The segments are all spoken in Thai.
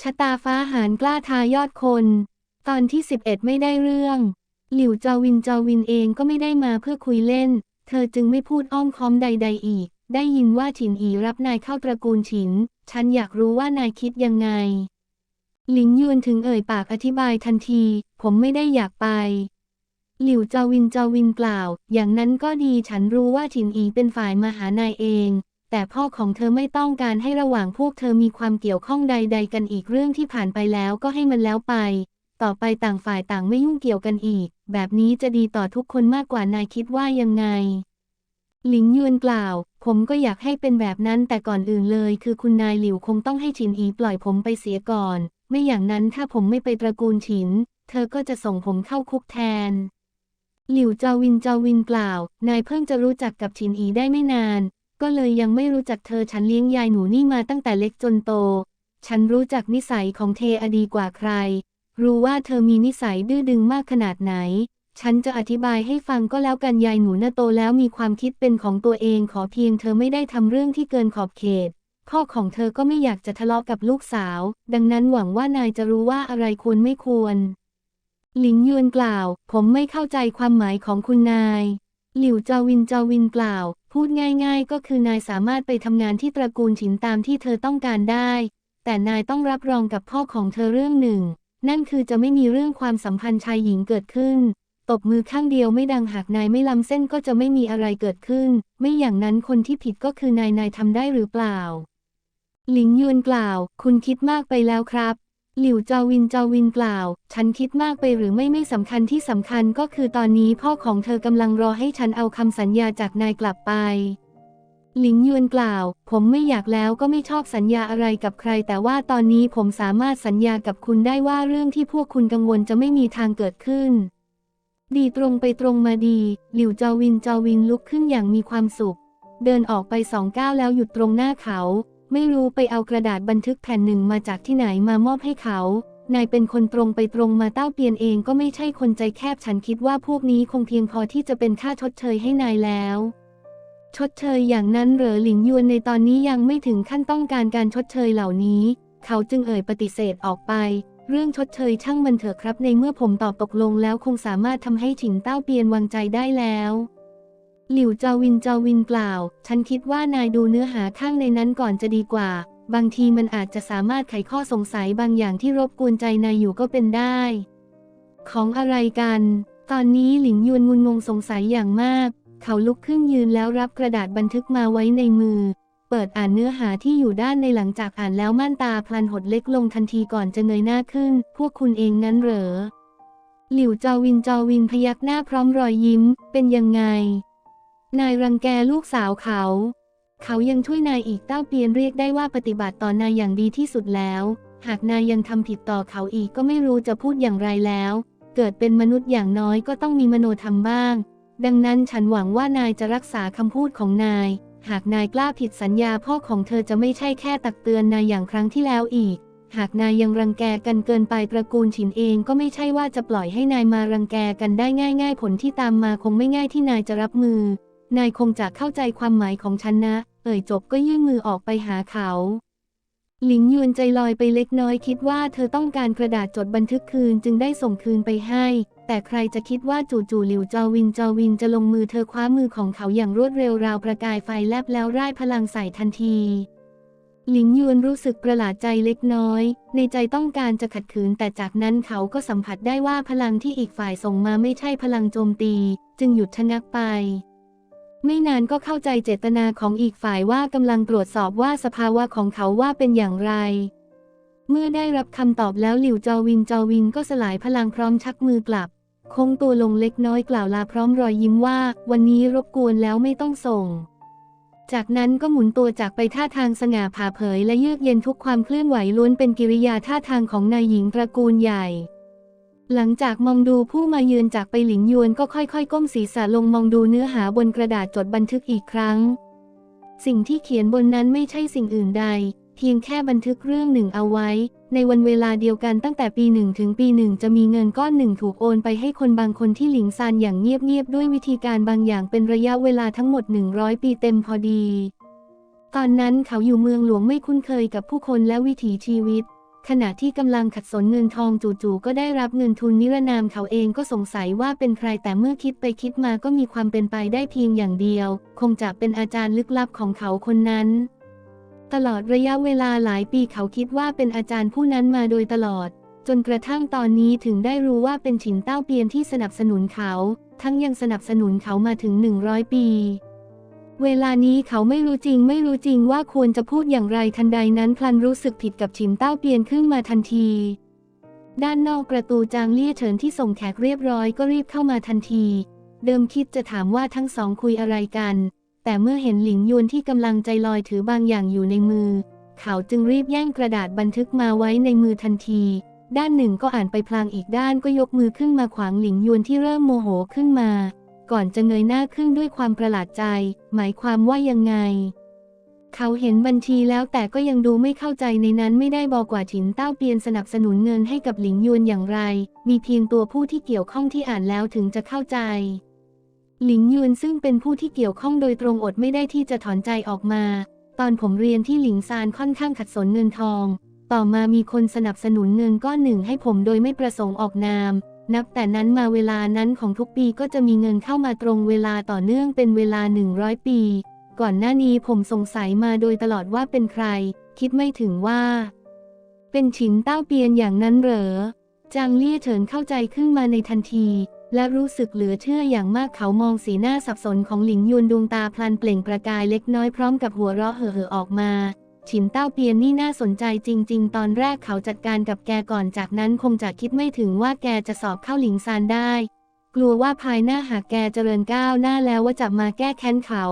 ชะตาฟ้าหารกล้าทายอดคน ตอนที่ 11 ไม่ได้เรื่อง หลิวจาวินจาวินเองก็ไม่ได้มาเพื่อคุยเล่น เธอจึงไม่พูดอ้อมค้อมใด ๆ อีก ได้ยินว่าฉินอีรับนายเข้าตระกูลฉิน ฉันอยากรู้ว่านายคิดยังไง หลิงยวนถึงเอ่ยปากอธิบายทันที ผมไม่ได้อยากไป หลิวจาวินจาวินกล่าว อย่างนั้นก็ดีฉันรู้ว่าฉินอีเป็นฝ่ายมาหานายเอง แต่พ่อของเธอไม่ต้องการให้ระหว่างพวกเธอมีความเกี่ยวข้องใด ๆ กันอีกเรื่องที่ผ่านไปแล้วก็ให้มันแล้วไป ต่อไปต่างฝ่ายต่างไม่ยุ่งเกี่ยวกันอีก แบบนี้จะดีต่อทุกคนมากกว่านายคิดว่ายังไง หลิงยวนกล่าว ผมก็อยากให้เป็นแบบนั้นแต่ก่อนอื่นเลย คือคุณนายหลิวคงต้องให้ฉินอีปล่อยผมไปเสียก่อน ไม่อย่างนั้นถ้าผมไม่ไปตระกูลฉิน เธอก็จะส่งผมเข้าคุกแทนหลิวจาวินจาวินกล่าว นายเพิ่งจะรู้จักกับฉินอีได้ไม่นาน ก็เลยยังไม่รู้จักเธอฉันเลี้ยงยายหนูนี่มาตั้งแต่เล็กจนโต ฉันรู้จักนิสัยของเทอดีกว่าใคร รู้ว่าเธอมีนิสัยดื้อดึงมากขนาดไหน ฉันจะอธิบายให้ฟังก็แล้วกันยายหนูน่ะโตแล้วมีความคิดเป็นของตัวเองขอเพียงเธอไม่ได้ทำเรื่องที่เกินขอบเขตพ่อของเธอก็ไม่อยากจะทะเลาะกับลูกสาว ดังนั้นหวังว่านายจะรู้ว่าอะไรควรไม่ควร หลิงยวนกล่าว ผมไม่เข้าใจความหมายของคุณนาย หลิวจาวินจาวินกล่าวพูดง่าย ๆ ก็คือนายสามารถไปทำงานที่ตระกูลฉินตามที่เธอต้องการได้ แต่นายต้องรับรองกับพ่อของเธอเรื่องหนึ่ง นั่นคือจะไม่มีเรื่องความสัมพันธ์ชายหญิงเกิดขึ้น ตบมือข้างเดียวไม่ดังหากนายไม่ล้ำเส้นก็จะไม่มีอะไรเกิดขึ้น ไม่อย่างนั้นคนที่ผิดก็คือนายนายทำได้หรือเปล่า หลิงยวนกล่าว คุณคิดมากไปแล้วครับ หลิวจาวินจาวินกล่าว ฉันคิดมากไปหรือไม่ไม่สำคัญที่สำคัญก็คือตอนนี้พ่อของเธอกำลังรอให้ฉันเอาคำสัญญาจากนายกลับไป หลิงยวนกล่าว ผมไม่อยากแล้วก็ไม่ชอบสัญญาอะไรกับใคร แต่ว่าตอนนี้ผมสามารถสัญญากับคุณได้ว่าเรื่องที่พวกคุณกังวลจะไม่มีทางเกิดขึ้น ดีตรงไปตรงมาดี หลิวจาวินจาวินลุกขึ้นอย่างมีความสุข เดินออกไปสองก้าวแล้วหยุดตรงหน้าเขา ไม่รู้ไปเอากระดาษบันทึกแผ่นหนึ่งมาจากที่ไหนมามอบให้เขา นายเป็นคนตรงไปตรงมาเต้าเปียนเองก็ไม่ใช่คนใจแคบฉันคิดว่าพวกนี้คงเพียงพอที่จะเป็นค่าชดเชยให้นายแล้ว ชดเชยอย่างนั้นเหรอหลิงยวนในตอนนี้ยังไม่ถึงขั้นต้องการการชดเชยเหล่านี้ เขาจึงเอ่ยปฏิเสธออกไป เรื่องชดเชยช่างมันเถอะครับ ในเมื่อผมตอบตกลงแล้วคงสามารถทำให้ฉินเต้าเปียนวางใจได้แล้ว หลิวจาวินจาวินกล่าว ฉันคิดว่านายดูเนื้อหาข้างในนั้นก่อนจะดีกว่า บางทีมันอาจจะสามารถไขข้อสงสัยบางอย่างที่รบกวนใจนายอยู่ก็เป็นได้ ของอะไรกัน ตอนนี้หลิงยวนงุนงงสงสัยอย่างมาก เขาลุกขึ้นยืนแล้วรับกระดาษบันทึกมาไว้ในมือ เปิดอ่านเนื้อหาที่อยู่ด้านในหลังจากอ่านแล้วม่านตาพลันหดเล็กลงทันทีก่อนจะเงยหน้าขึ้น พวกคุณเองนั้นเหรอ หลิวจาวินจาวินพยักหน้าพร้อมรอยยิ้ม เป็นยังไง นายรังแกลูกสาวเขา เขายังช่วยนายอีกเต้าเปียนเรียกได้ว่าปฏิบัติต่อนายอย่างดีที่สุดแล้ว หากนายยังทำผิดต่อเขาอีกก็ไม่รู้จะพูดอย่างไรแล้ว เกิดเป็นมนุษย์อย่างน้อยก็ต้องมีมโนธรรมบ้าง ดังนั้นฉันหวังว่านายจะรักษาคำพูดของนาย หากนายกล้าผิดสัญญาพ่อของเธอจะไม่ใช่แค่ตักเตือนนายอย่างครั้งที่แล้วอีก หากนายยังรังแกกันเกินไปตระกูลฉินเองก็ไม่ใช่ว่าจะปล่อยให้นายมารังแกกันได้ง่าย ๆ ผลที่ตามมาคงไม่ง่ายที่นายจะรับมือ นายคงจะเข้าใจความหมายของฉันนะ เอ่ยจบก็ยื่นมือออกไปหาเขา หลิงยวนใจลอยไปเล็กน้อยคิดว่าเธอต้องการกระดาษจดบันทึกคืนจึงได้ส่งคืนไปให้ แต่ใครจะคิดว่าจู่ๆหลิวจาวินจาวินจะลงมือเธอคว้ามือของเขาอย่างรวดเร็วราวประกายไฟแลบแล้วร่ายพลังใส่ทันทีหลิงยวนรู้สึกประหลาดใจเล็กน้อย ในใจต้องการจะขัดขืนแต่จากนั้นเขาก็สัมผัสได้ว่าพลังที่อีกฝ่ายส่งมาไม่ใช่พลังโจมตี จึงหยุดชะงักไป ไม่นานก็เข้าใจเจตนาของอีกฝ่ายว่ากำลังตรวจสอบว่าสภาวะของเขาว่าเป็นอย่างไร เมื่อได้รับคำตอบแล้วหลิวจอวินจอวินก็สลายพลังพร้อมชักมือกลับ คงตัวลงเล็กน้อยกล่าวลาพร้อมรอยยิ้มว่า วันนี้รบกวนแล้วไม่ต้องส่ง จากนั้นก็หมุนตัวจากไปท่าทางสง่าผ่าเผยและเยือกเย็นทุกความเคลื่อนไหวล้วนเป็นกิริยาท่าทางของนายหญิงตระกูลใหญ่ หลังจากมองดูผู้มายืนจากไปหลิงยวนก็ค่อยๆ ก้มศีรษะลงมองดูเนื้อหาบนกระดาษจดบันทึกอีกครั้ง สิ่งที่เขียนบนนั้นไม่ใช่สิ่งอื่นใด เพียงแค่บันทึกเรื่องหนึ่งเอาไว้ ในวันเวลาเดียวกันตั้งแต่ปีหนึ่งถึงปีหนึ่งจะมีเงินก้อนหนึ่งถูกโอนไปให้คนบางคนที่หลิงซานอย่างเงียบๆด้วยวิธีการบางอย่างเป็นระยะเวลาทั้งหมด 100 ปีเต็มพอดี ตอนนั้นเขาอยู่เมืองหลวงไม่คุ้นเคยกับผู้คนและวิถีชีวิต ขณะที่กำลังขัดสนเงินทองจู่ๆก็ได้รับเงินทุนนิรนามเขาเองก็สงสัยว่าเป็นใครแต่เมื่อคิดไปคิดมาก็มีความเป็นไปได้เพียงอย่างเดียว คงจะเป็นอาจารย์ลึกลับของเขาคนนั้น ตลอดระยะเวลาหลายปีเขาคิดว่าเป็นอาจารย์ผู้นั้นมาโดยตลอด จนกระทั่งตอนนี้ถึงได้รู้ว่าเป็นฉินเต้าเปียนที่สนับสนุนเขา ทั้งยังสนับสนุนเขามาถึง 100 ปี เวลานี้เขาไม่รู้จริงไม่รู้จริงว่าควรจะพูดอย่างไรทันใดนั้นพลันรู้สึกผิดกับฉินเต้าเปียนขึ้นมาทันที ด้านนอกประตูจางเลี่ยเฉินที่ส่งแขกเรียบร้อยก็รีบเข้ามาทันที เดิมคิดจะถามว่าทั้งสองคุยอะไรกัน แต่เมื่อเห็นหลิงยวนที่กำลังใจลอยถือบางอย่างอยู่ในมือ เขาจึงรีบแย่งกระดาษบันทึกมาไว้ในมือทันที ด้านหนึ่งก็อ่านไปพลางอีกด้านก็ยกมือขึ้นมาขวางหลิงยวนที่เริ่มโมโหขึ้นมา ก่อนจะเงยหน้าขึ้นด้วยความประหลาดใจ หมายความว่ายังไง เขาเห็นบัญชีแล้วแต่ก็ยังดูไม่เข้าใจในนั้นไม่ได้บอกว่าฉินเต้าเปียนสนับสนุนเงินให้กับหลิงยวนอย่างไร มีเพียงตัวผู้ที่เกี่ยวข้องที่อ่านแล้วถึงจะเข้าใจ หลิงยวนซึ่งเป็นผู้ที่เกี่ยวข้องโดยตรงอดไม่ได้ที่จะถอนใจออกมา ตอนผมเรียนที่หลิงซานค่อนข้างขัดสนเงินทอง ต่อมามีคนสนับสนุนเงินก้อนหนึ่งให้ผมโดยไม่ประสงค์ออกนาม นับแต่นั้นมาเวลานั้นของทุกปีก็จะมีเงินเข้ามาตรงเวลาต่อเนื่องเป็นเวลา 100 ปี ก่อนหน้านี้ผมสงสัยมาโดยตลอดว่าเป็นใคร คิดไม่ถึงว่า เป็นฉินเต้าเปียนอย่างนั้นเหรอ จางเลี่ยเฉินเข้าใจขึ้นมาในทันที และรู้สึกเหลือเชื่ออย่างมากเขามองสีหน้าสับสนของหลิงยุนดวงตาพลันเปล่งประกายเล็กน้อยพร้อมกับหัวเราะเห่อๆออกมา ฉินเต้าเปียนนี่น่าสนใจจริง ๆ ตอนแรกเขาจัดการกับแกก่อนจากนั้นคงจะคิดไม่ถึงว่าแกจะสอบเข้าหลิงซานได้ กลัวว่าภายหน้าหากแกเจริญก้าวหน้าแล้วว่าจะมาแก้แค้นเขา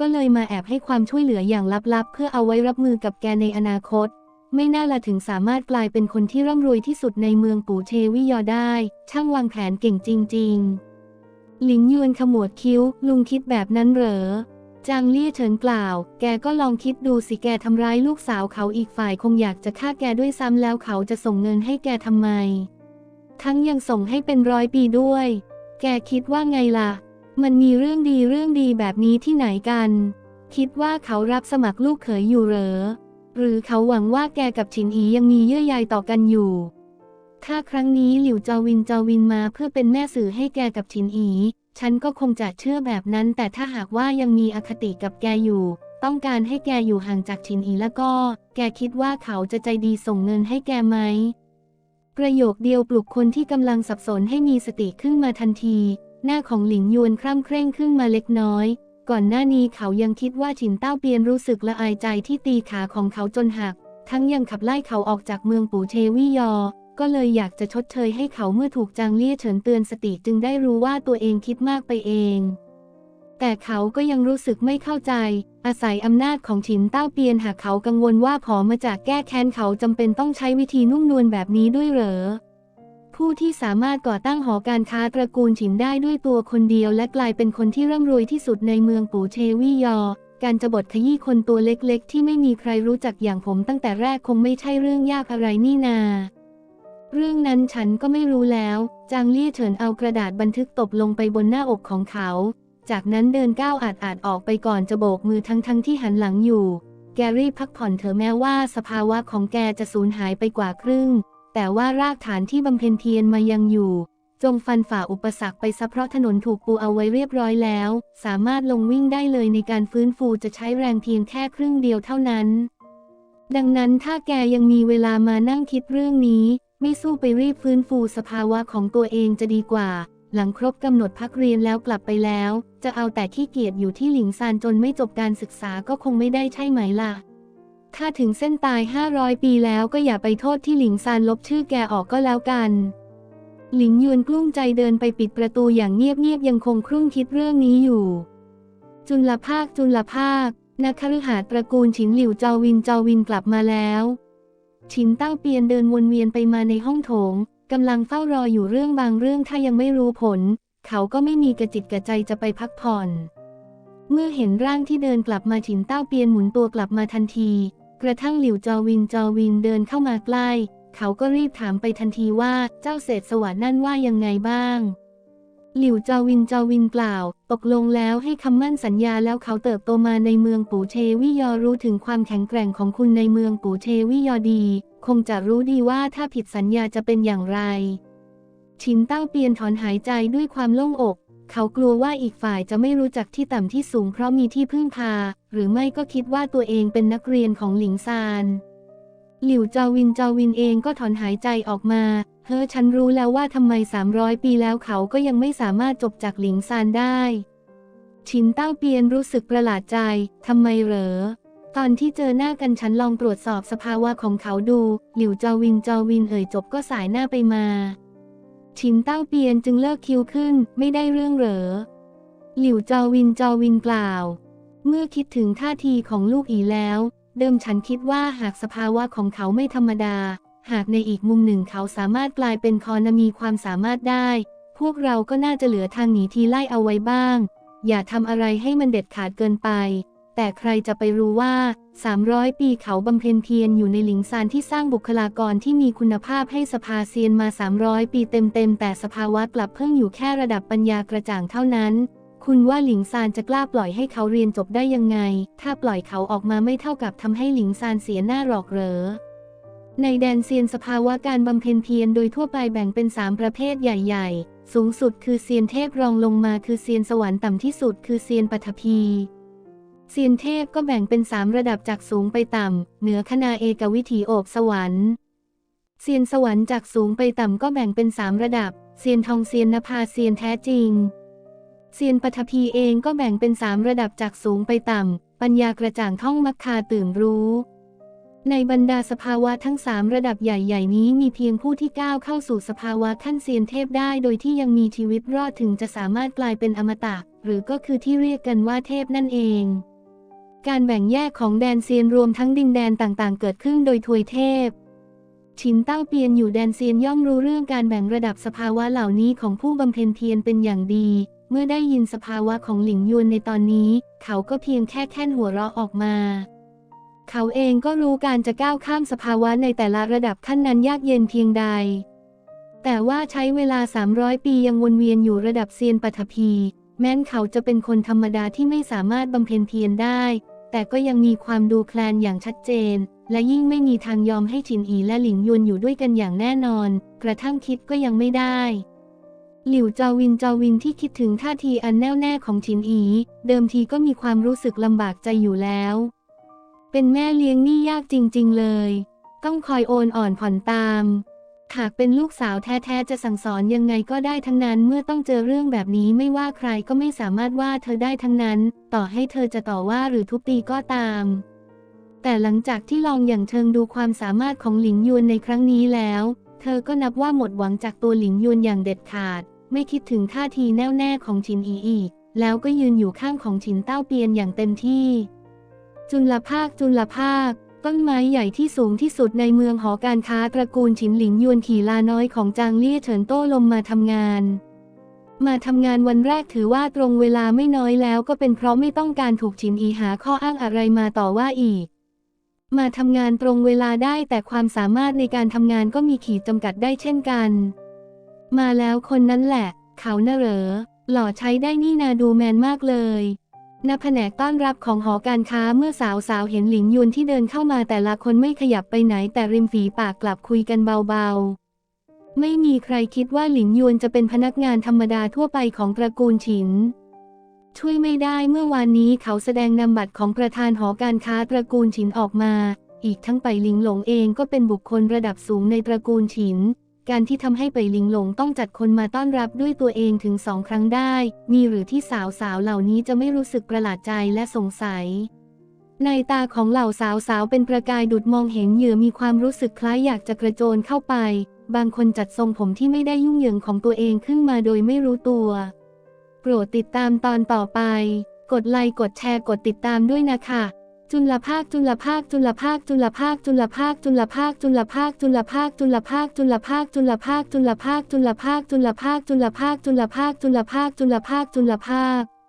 ก็เลยมาแอบให้ความช่วยเหลืออย่างลับๆ เพื่อเอาไว้รับมือกับแกในอนาคต ไม่น่าละถึงสามารถกลายเป็นคนที่ร่ำรวยที่สุดในเมืองปูเชวิยอได้ ช่างวางแผนเก่งจริง ๆ หลิงยวนขมวดคิ้ว ลุงคิดแบบนั้นเหรอ จางเลี่ยเฉินกล่าว แกก็ลองคิดดูสิแกทำร้ายลูกสาวเขาอีกฝ่ายคงอยากจะฆ่าแกด้วยซ้ำแล้วเขาจะส่งเงินให้แกทำไม ทั้งยังส่งให้เป็นร้อยปีด้วย แกคิดว่าไงล่ะ มันมีเรื่องดีเรื่องดีแบบนี้ที่ไหนกัน คิดว่าเขารับสมัครลูกเขยอยู่เหรอ หรือเขาหวังว่าแกกับฉินอียังมีเยื่อใยต่อกันอยู่ ถ้าครั้งนี้หลิวจาวินจาวินมาเพื่อเป็นแม่สื่อให้แกกับฉินอี ฉันก็คงจะเชื่อแบบนั้น แต่ถ้าหากว่ายังมีอคติกับแกอยู่ ต้องการให้แกอยู่ห่างจากฉินอีแล้วก็ แกคิดว่าเขาจะใจดีส่งเงินให้แกไหม ประโยคเดียวปลุกคนที่กำลังสับสนให้มีสติขึ้นมาทันที หน้าของหลิงยวนคร่ำเคร่งขึ้นมาเล็กน้อย ก่อนหน้านี้เขายังคิดว่าฉินเต้าเปียนรู้สึกละอายใจที่ตีขาของเขาจนหัก ทั้งยังขับไล่เขาออกจากเมืองปูเชวิยอ ก็เลยอยากจะชดเชยให้เขาเมื่อถูกจางเลี่ยเฉินเตือนสติจึงได้รู้ว่าตัวเองคิดมากไปเอง แต่เขาก็ยังรู้สึกไม่เข้าใจ อาศัยอำนาจของฉินเต้าเปียนหากเขากังวลว่าผอมาจากแก้แค้นเขาจำเป็นต้องใช้วิธีนุ่มนวลแบบนี้ด้วยเหรอผู้ที่สามารถก่อตั้งหอการค้าตระกูลฉินได้ด้วยตัวคนเดียวและกลายเป็นคนที่ร่ำรวยที่สุดในเมืองปูเชวิยอ การจะบดขยี้คนตัวเล็กๆ ที่ไม่มีใครรู้จักอย่างผมตั้งแต่แรกคงไม่ใช่เรื่องยากอะไรนี่นา เรื่องนั้นฉันก็ไม่รู้แล้ว จางเลี่ยเฉินเอากระดาษบันทึกตบลงไปบนหน้าอกของเขา จากนั้นเดินก้าวอาดอาดออกไปก่อนจะโบกมือทั้งทั้งที่หันหลังอยู่ แกรี่พักผ่อนเถอะแม้ว่าสภาวะของแกจะสูญหายไปกว่าครึ่ง แต่ว่ารากฐานที่บำเพ็ญเพียรมายังอยู่ จงฟันฝ่าอุปสรรคไปซะเพราะถนนถูกปูเอาไว้เรียบร้อยแล้ว สามารถลงวิ่งได้เลยในการฟื้นฟูจะใช้แรงเพียงแค่ครึ่งเดียวเท่านั้น ดังนั้นถ้าแกยังมีเวลามานั่งคิดเรื่องนี้ ไม่สู้ไปรีบฟื้นฟูสภาวะของตัวเองจะดีกว่า หลังครบกำหนดพักเรียนแล้วกลับไปแล้ว จะเอาแต่ขี้เกียจอยู่ที่หลิงซานจนไม่จบการศึกษาก็คงไม่ได้ใช่ไหมล่ะ ถ้าถึงเส้นตาย 500 ปีแล้วก็อย่าไปโทษที่หลิงซานลบชื่อแกออกก็แล้วกันหลิงยวนกลุ้มใจเดินไปปิดประตูอย่างเงียบๆยังคงครุ่งคิดเรื่องนี้อยู่ จุลภาคจุลภาคนักคฤหาสน์ตระกูลฉินหลิวเจาวินเจาวินกลับมาแล้ว ฉินเต้าเปียนเดินวนเวียนไปมาในห้องโถงกำลังเฝ้ารออยู่เรื่องบางเรื่องถ้ายังไม่รู้ผล เขาก็ไม่มีกระจิตกระใจจะไปพักผ่อน เมื่อเห็นร่างที่เดินกลับมาฉินเต้าเปียนหมุนตัวกลับมาทันที กระทั่งหลิวจอวินจอวินเดินเข้ามาใกล้ เขาก็รีบถามไปทันทีว่าเจ้าเศษสวัสดนั่นว่ายังไงบ้าง หลิวจอวินจอวินกล่าว ตกลงแล้วให้คำมั่นสัญญาแล้วเขาเติบโตมาในเมืองปูเชวิยอรู้ถึงความแข็งแกร่งของคุณในเมืองปูเชวิยอดี คงจะรู้ดีว่าถ้าผิดสัญญาจะเป็นอย่างไร ชินเต้าเปียนถอนหายใจด้วยความโล่งอก เขากลัวว่าอีกฝ่ายจะไม่รู้จักที่ต่ำที่สูงเพราะมีที่พึ่งพา หรือไม่ก็คิดว่าตัวเองเป็นนักเรียนของหลิงซานหลิวจาวินจาวินเองก็ถอนหายใจออกมา เฮ้อฉันรู้แล้วว่าทำไม 300 ปีแล้วเขาก็ยังไม่สามารถจบจากหลิงซานได้ ชินเต้าเปียนรู้สึกประหลาดใจ ทำไมเหรอ ตอนที่เจอหน้ากันฉันลองตรวจสอบสภาวะของเขาดู หลิวจาวินจาวินเอ่ยจบก็สายหน้าไปมา ชินเต้าเปียนจึงเลิกคิวขึ้น ไม่ได้เรื่องเหรอ หลิวจาวินจาวินกล่าว เมื่อคิดถึงท่าทีของลูกอีแล้ว เดิมฉันคิดว่าหากสภาวะของเขาไม่ธรรมดา หากในอีกมุมหนึ่งเขาสามารถกลายเป็นคอนมีความสามารถได้ พวกเราก็น่าจะเหลือทางหนีทีไล่เอาไว้บ้าง อย่าทำอะไรให้มันเด็ดขาดเกินไป แต่ใครจะไปรู้ว่า 300 ปีเขาบำเพ็ญเพียรอยู่ในหลิงซานที่สร้างบุคลากรที่มีคุณภาพให้สภาเซียนมา 300 ปีเต็มๆ แต่สภาวะกลับเพิ่งอยู่แค่ระดับปัญญากระจ่างเท่านั้นคุณว่าหลิงซานจะกล้าปล่อยให้เขาเรียนจบได้ยังไง ถ้าปล่อยเขาออกมาไม่เท่ากับทำให้หลิงซานเสียหน้าหรอกเหรอ ในแดนเซียนสภาวะการบำเพ็ญเพียรโดยทั่วไปแบ่งเป็น 3 ประเภทใหญ่ ๆ สูงสุดคือเซียนเทพรองลงมาคือเซียนสวรรค์ต่ำที่สุดคือเซียนปัทภีเซียนเทพก็แบ่งเป็น 3 ระดับจากสูงไปต่ำ เหนือคณาเอกวิถีโอบสวรรค์เซียนสวรรค์จากสูงไปต่ำก็แบ่งเป็น 3 ระดับ เซียนทองเซียนนภาเซียนแท้จริง เซียนปัทภีเองก็แบ่งเป็น 3 ระดับจากสูงไปต่ำ ปัญญากระจ่างท่องมักคาตื่นรู้ ในบรรดาสภาวะทั้ง3ระดับใหญ่ ๆ นี้มีเพียงผู้ที่ก้าวเข้าสู่สภาวะขั้นเซียนเทพได้ โดยที่ยังมีชีวิตรอดถึงจะสามารถกลายเป็นอมตะ หรือก็คือที่เรียกกันว่าเทพนั่นเอง การแบ่งแยกของแดนเซียนรวมทั้งดินแดนต่างๆ เกิดขึ้นโดยทวยเทพ ชินเต้าเปียนอยู่แดนเซียนย่อมรู้เรื่องการแบ่งระดับสภาวะเหล่านี้ของผู้บำเพ็ญเพียรเป็นอย่างดี เมื่อได้ยินสภาวะของหลิงยวนในตอนนี้ เขาก็เพียงแค่แค่นหัวเราะออกมา เขาเองก็รู้การจะก้าวข้ามสภาวะในแต่ละระดับขั้นนั้นยากเย็นเพียงใด แต่ว่าใช้เวลา 300 ปียังวนเวียนอยู่ระดับเซียนปัทภีแม้นเขาจะเป็นคนธรรมดาที่ไม่สามารถบำเพ็ญเพียรได้ แต่ก็ยังมีความดูแคลนอย่างชัดเจน และยิ่งไม่มีทางยอมให้จินอีและหลิงยวนอยู่ด้วยกันอย่างแน่นอน กระทั่งคิดก็ยังไม่ได้ หลิวจาวินจาวินที่คิดถึงท่าทีอันแน่วแน่ของจินอี เดิมทีก็มีความรู้สึกลำบากใจอยู่แล้ว เป็นแม่เลี้ยงนี่ยากจริง ๆ เลย ต้องคอยโอนอ่อนผ่อนตาม หากเป็นลูกสาวแท้ ๆ จะสั่งสอนยังไงก็ได้ทั้งนั้น เมื่อต้องเจอเรื่องแบบนี้ไม่ว่าใครก็ไม่สามารถว่าเธอได้ทั้งนั้น ต่อให้เธอจะต่อว่าหรือทุบตีก็ตาม แต่หลังจากที่ลองอย่างเชิงดูความสามารถของหลิงยวนในครั้งนี้แล้ว เธอก็นับว่าหมดหวังจากตัวหลิงยวนอย่างเด็ดขาด ไม่คิดถึงท่าทีแน่วแน่ของฉินอีอีก แล้วก็ยืนอยู่ข้างของฉินเต้าเปียนอย่างเต็มที่ จุลภาคจุลภาค ต้นไม้ใหญ่ที่สูงที่สุดในเมืองหอการค้าตระกูลฉินหลิงยวนขี่ลาน้อยของจางเลี่ยเฉินโต้ลมมาทำงาน มาทำงานวันแรกถือว่าตรงเวลาไม่น้อยแล้วก็เป็นเพราะไม่ต้องการถูกฉินอีหาข้ออ้างอะไรมาต่อว่าอีก มาทำงานตรงเวลาได้แต่ความสามารถในการทำงานก็มีขีดจำกัดได้เช่นกัน มาแล้วคนนั้นแหละ เขาน่ะเหรอหล่อใช้ได้นี่นาดูแมนมากเลย ณแผนกต้อนรับของหอการค้าเมื่อสาวสาวเห็นหลิงยุนที่เดินเข้ามาแต่ละคนไม่ขยับไปไหนแต่ริมฝีปากกลับคุยกันเบาๆ ไม่มีใครคิดว่าหลิงยวนจะเป็นพนักงานธรรมดาทั่วไปของตระกูลฉิน ช่วยไม่ได้เมื่อวานนี้เขาแสดงนำบัตรของประธานหอการค้าตระกูลฉินออกมา อีกทั้งไปหลิงหลงเองก็เป็นบุคคลระดับสูงในตระกูลฉิน การที่ทำให้ไปลิงหลงต้องจัดคนมาต้อนรับด้วยตัวเองถึงสองครั้งได้ มีหรือที่สาวสาวเหล่านี้จะไม่รู้สึกประหลาดใจและสงสัย ในตาของเหล่าสาวสาวเป็นประกายดุดมองเห็นเหยื่อมีความรู้สึกคล้ายอยากจะกระโจนเข้าไป บางคนจัดทรงผมที่ไม่ได้ยุ่งเหยิงของตัวเองขึ้นมาโดยไม่รู้ตัว โปรดติดตามตอนต่อไป กดไลค์กดแชร์กดติดตามด้วยนะคะ จุลภาคจุลภาคจุลภาคจุลภาคจุลภาคจุลภาคจุลภาคจุลภาคจุลภาคจุลภาคจุลภาคจุลภาคจุลภาคจุลภาคจุลภาคจุลภาคจุลภาคจุลภาคจุลภาค